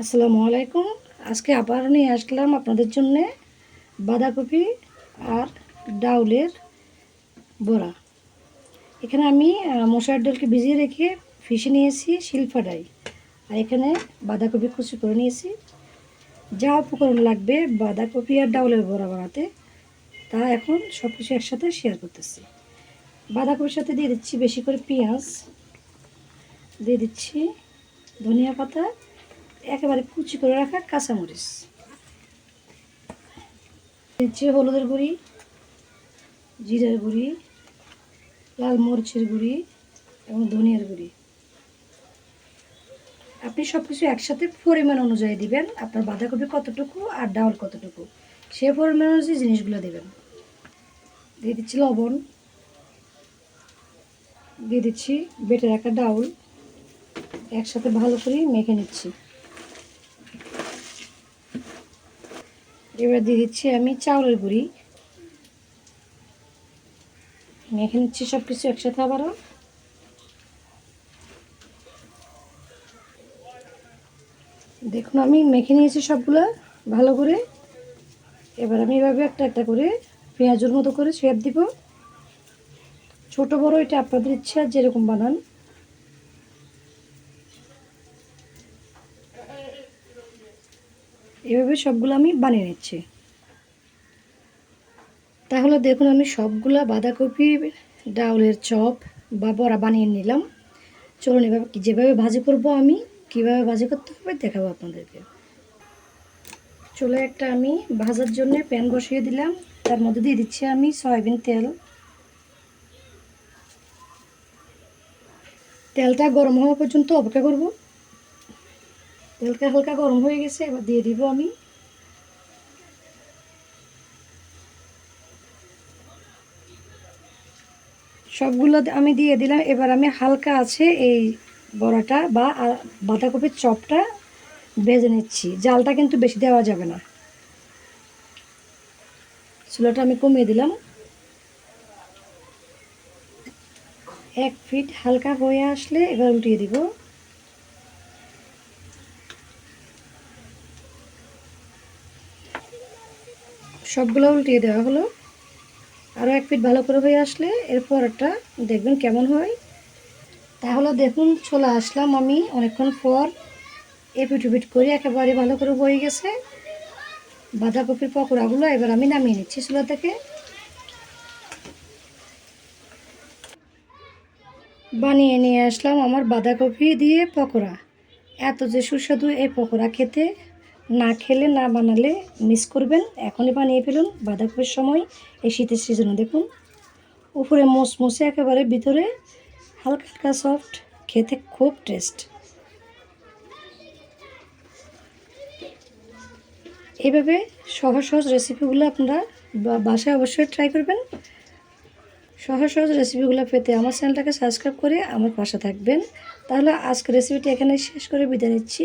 আসসালামু আলাইকুম। আজকে আবার নিয়ে আসলাম আপনাদের জন্য বাঁধাকপি আর ডাউলের বড়া। এখানে আমি মশার ডালকে ভিজিয়ে রেখে ফিশে নিয়েছি শিলফাডাই আর এখানে বাঁধাকপি কুচি করে নিয়েছি। যা উপকরণ লাগবে বাঁধাকপি আর ডাউলের বড়া বানাতে, তা এখন সব কিছু একসাথে শেয়ার করতেছি। বাঁধাকপির সাথে দিয়ে দিচ্ছি বেশি করে পেঁয়াজ, দিয়ে দিচ্ছি ধনিয়া পাতা একেবারে কুচি করে রাখা কাঁচামরিচ। দিচ্ছি হলুদের গুঁড়ি, জিরার গুঁড়ি, লাল মরিচের গুঁড়ি এবং ধনিয়ার গুঁড়ি। আপনি সব কিছু একসাথে পরিমাণ অনুযায়ী দিবেন, আপনার বাঁধাকপি কতটুকু আর ডাউল কতটুকু, সে পরিমাণ অনুযায়ী জিনিসগুলো দেবেন। দিয়ে দিচ্ছি লবণ, দিয়ে দিচ্ছি বেটে রাখা ডাউল, একসাথে ভালো করে মেখে নিচ্ছি। এবার দিয়ে দিচ্ছি আমি চাউলের গুঁড়ি। মেখে নিচ্ছি সব কিছু একসাথে আবারও। দেখুন, আমি মেখে নিয়েছি সবগুলো ভালো করে। এবার আমি এভাবে একটা একটা করে পেঁয়াজের মতো করে শেপ দিব। ছোট বড় এটা আপনাদের ইচ্ছা যেরকম বানান। এভাবে সবগুলো আমি বানিয়ে নিচ্ছি। তাহলে দেখুন আমি সবগুলা বাঁধাকপি, ডাউলের চপ বা বড়া বানিয়ে নিলাম। চলুন এভাবে যেভাবে ভাজি করব আমি, কীভাবে ভাজি করতে হবে দেখাবো আপনাদেরকে। চলে একটা আমি ভাজার জন্য প্যান বসিয়ে দিলাম। তার মধ্যে দিয়ে দিচ্ছি আমি সয়াবিন তেল। তেলটা গরম হওয়া পর্যন্ত অপেক্ষা করব। তেলটা হালকা গরম হয়ে গেছে, এবার দিয়ে দিব আমি। সবগুলো আমি দিয়ে দিলাম, এবার আমি হালকা আছে এই বড়াটা বা বাঁধাকপির চপটা ভেজে নিচ্ছি। জালটা কিন্তু বেশি দেওয়া যাবে না। চুলাটা আমি কমিয়ে দিলাম। এক ফিট হালকা হয়ে আসলে এবার উঠিয়ে দিব। সবগুলো উল্টিয়ে দেওয়া হলো। আরও এক ফিট ভালো করে হয়ে আসলে এরপর একটা দেখবেন কেমন হয়। তাহলে দেখুন, চলে আসলাম আমি অনেকক্ষণ পর। এপিট উপিট করে একেবারে ভালো করে হয়ে গেছে। বাঁধাকপির পকোড়াগুলো এবার আমি নামিয়ে নিচ্ছি চুলা থেকে। বানিয়ে নিয়ে আসলাম আমার বাঁধাকপি দিয়ে পকোড়া। এত যে সুস্বাদু এই পকোড়া খেতে। না খেলে, না বানালে মিস করবেন। এখনই বানিয়ে ফেলুন বাঁধাকপির সময় এই শীতের সিজনে দেখুন, উপরে মোসমোসে একেবারে, ভিতরে হালকা হালকা সফট খেতে খুব টেস্ট এইভাবে সহজ সহজ রেসিপিগুলো আপনারা বাসায় অবশ্যই ট্রাই করবেন। সহজ সহজ রেসিপিগুলো পেতে আমার চ্যানেলটাকে সাবস্ক্রাইব করে আমার পাশে থাকবেন। তাহলে আজকে রেসিপিটি এখানে শেষ করে বিদায় নিচ্ছি।